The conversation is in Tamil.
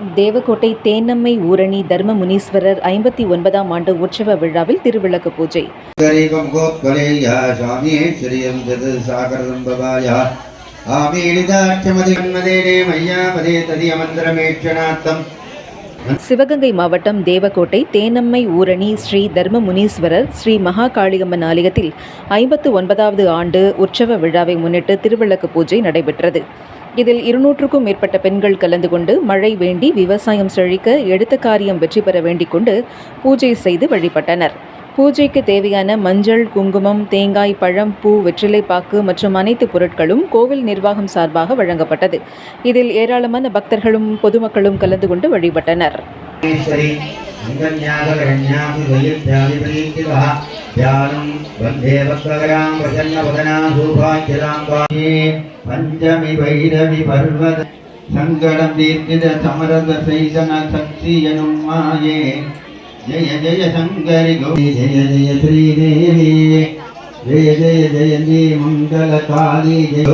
தேவக்கோட்டை தேனம்மை ஊரணி தர்ம முனீஸ்வரர் ஐம்பத்தி ஒன்பதாம் ஆண்டு உற்சவ விழாவில் திருவிளக்கு பூஜை. சிவகங்கை மாவட்டம் தேவகோட்டை தேனம்மை ஊரணி ஸ்ரீ தர்ம முனீஸ்வரர் ஸ்ரீ மகாகாளியம்மன் ஆலயத்தில் ஐம்பத்து ஒன்பதாவது ஆண்டு உற்சவ விழாவை முன்னிட்டு திருவிளக்கு பூஜை நடைபெற்றது. இதில் இருநூற்றுக்கும் மேற்பட்ட பெண்கள் கலந்து கொண்டு மழை வேண்டி விவசாயம் செழிக்க எடுத்த காரியம் வெற்றி பெற வேண்டிக் கொண்டு பூஜை செய்து வழிபட்டனர். பூஜைக்கு தேவையான மஞ்சள் குங்குமம் தேங்காய் பழம் பூ வெற்றிலைப்பாக்கு மற்றும் அனைத்து பொருட்களும் கோவில் நிர்வாகம் சார்பாக வழங்கப்பட்டது. இதில் ஏராளமான பக்தர்களும் பொதுமக்களும் கலந்து கொண்டு வழிபட்டனர். ईश्वरी अङ्गन्यासकरण्यासु दयित्यादिप्रीतिकः ध्यानं वन्दे भक्तगरां प्रसन्नवदना शोभाच्यतां वाये पञ्चमि भैरवि पर्वत सङ्कटं दीर्घित समरद सैतन शक्तियनुं माये जय जय शङ्करि गौरी जय जय श्रीदेवी जय जय जय जय मङ्गलकाली जय